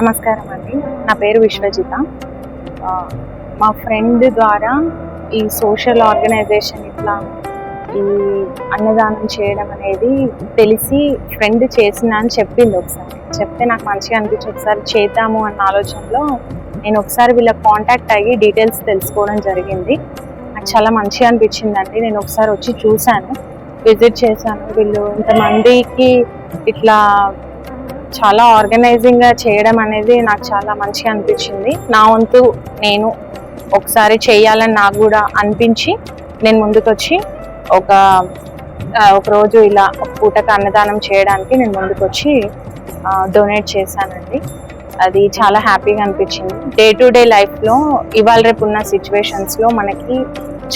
నమస్కారం అండి. నా పేరు విశ్వజిత. మా ఫ్రెండ్ ద్వారా ఈ సోషల్ ఆర్గనైజేషన్ ఇట్లా ఈ అన్నదానం చేయడం అనేది తెలిసి ఫ్రెండ్ చేసిన అని చెప్పింది ఒకసారి. చెప్తే నాకు మంచిగా అనిపించి ఒకసారి చేద్దాము అన్న ఆలోచనలో నేను ఒకసారి వీళ్ళ కాంటాక్ట్ అయ్యి డీటెయిల్స్ తెలుసుకోవడం జరిగింది. నాకు చాలా మంచిగా అనిపించిందండి. నేను ఒకసారి వచ్చి చూశాను విజిట్ చేశాను. వీళ్ళు ఇంతమందికి ఇట్లా చాలా ఆర్గనైజింగ్గా చేయడం అనేది నాకు చాలా మంచిగా అనిపించింది. నా వంతు నేను ఒకసారి చేయాలని నాకు కూడా అనిపించి నేను ముందుకొచ్చి ఒక ఒకరోజు ఇలా ఒక పూటకు అన్నదానం చేయడానికి నేను ముందుకొచ్చి డొనేట్ చేశానండి. అది చాలా హ్యాపీగా అనిపించింది. డే టు డే లైఫ్లో ఇవాళ రేపు ఉన్న సిచ్యువేషన్స్లో మనకి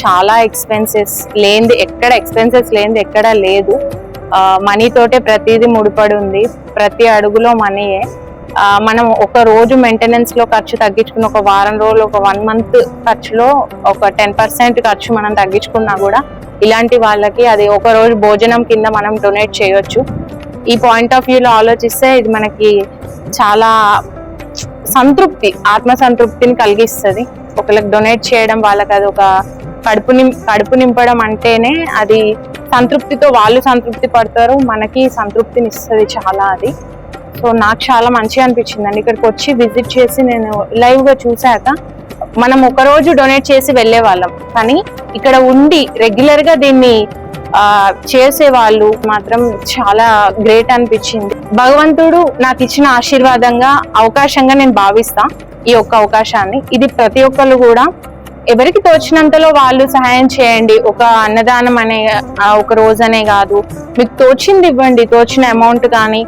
చాలా ఎక్స్పెన్సెస్ లేనిది ఎక్కడ ఎక్స్పెన్సెస్ లేనిది ఎక్కడ లేదు. మనీ తోటే ప్రతిదీ ముడిపడి ఉంది. ప్రతి అడుగులో మనీయే. మనం ఒక రోజు మెయింటెనెన్స్లో ఖర్చు తగ్గించుకుని ఒక వారం రోజులు ఒక వన్ మంత్ ఖర్చులో ఒక టెన్ పర్సెంట్ ఖర్చు మనం తగ్గించుకున్నా కూడా ఇలాంటి వాళ్ళకి అది ఒక రోజు భోజనం కింద మనం డొనేట్ చేయొచ్చు. ఈ పాయింట్ ఆఫ్ వ్యూలో ఆలోచిస్తే ఇది మనకి చాలా సంతృప్తి ఆత్మ సంతృప్తిని కలిగిస్తుంది. ఒకరికి డొనేట్ చేయడం వాళ్ళకి అది ఒక కడుపు నిం కడుపు నింపడం అంటేనే అది సంతృప్తితో వాళ్ళు సంతృప్తి పడతారు మనకి సంతృప్తిని ఇస్తుంది చాలా అది. సో నాకు చాలా మంచిగా అనిపించిందండి. ఇక్కడికి వచ్చి విజిట్ చేసి నేను లైవ్గా చూశాక మనం ఒక రోజు డొనేట్ చేసి వెళ్ళే వాళ్ళం కానీ ఇక్కడ ఉండి రెగ్యులర్గా దీన్ని చేసే వాళ్ళు మాత్రం చాలా గ్రేట్ అనిపించింది. భగవంతుడు నాకు ఇచ్చిన ఆశీర్వాదంగా అవకాశంగా నేను భావిస్తా ఈ యొక్క అవకాశాన్ని. ఇది ప్రతి ఒక్కరు కూడా ఎవరికి తోచినంతలో వాళ్ళు సహాయం చేయండి. ఒక అన్నదానం అనే ఒక రోజనే కాదు. మీకు తోచింది ఇవ్వండి తోచిన అమౌంట్ కానీ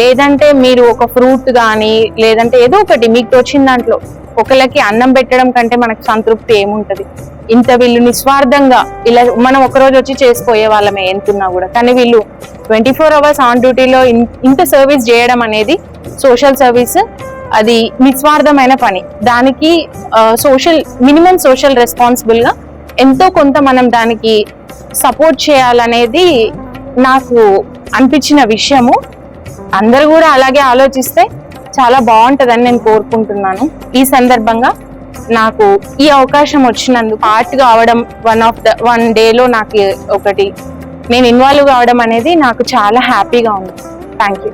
లేదంటే మీరు ఒక ఫ్రూట్ కానీ లేదంటే ఏదో ఒకటి మీకు తోచిన దాంట్లో. ఒకళ్ళకి అన్నం పెట్టడం కంటే మనకు సంతృప్తి ఏముంటది? ఇంత వీళ్ళు నిస్వార్థంగా ఇలా మనం ఒక రోజు వచ్చి చేసిపోయే వాళ్ళమే ఎంతున్నా కూడా. కానీ వీళ్ళు ట్వంటీ ఫోర్ అవర్స్ ఆన్ డ్యూటీలో ఇంత సర్వీస్ చేయడం అనేది సోషల్ సర్వీస్ అది నిస్వార్థమైన పని. దానికి సోషల్ మినిమం సోషల్ రెస్పాన్సిబుల్గా ఎంతో కొంత మనం దానికి సపోర్ట్ చేయాలనేది నాకు అనిపించిన విషయము. అందరూ కూడా అలాగే ఆలోచిస్తే చాలా బాగుంటుందని నేను కోరుకుంటున్నాను. ఈ సందర్భంగా నాకు ఈ అవకాశం వచ్చినందుకు పార్ట్ కావడం వన్ ఆఫ్ ద వన్ డేలో నాకు ఒకటి నేను ఇన్వాల్వ్ కావడం అనేది నాకు చాలా హ్యాపీగా ఉంది. Thank you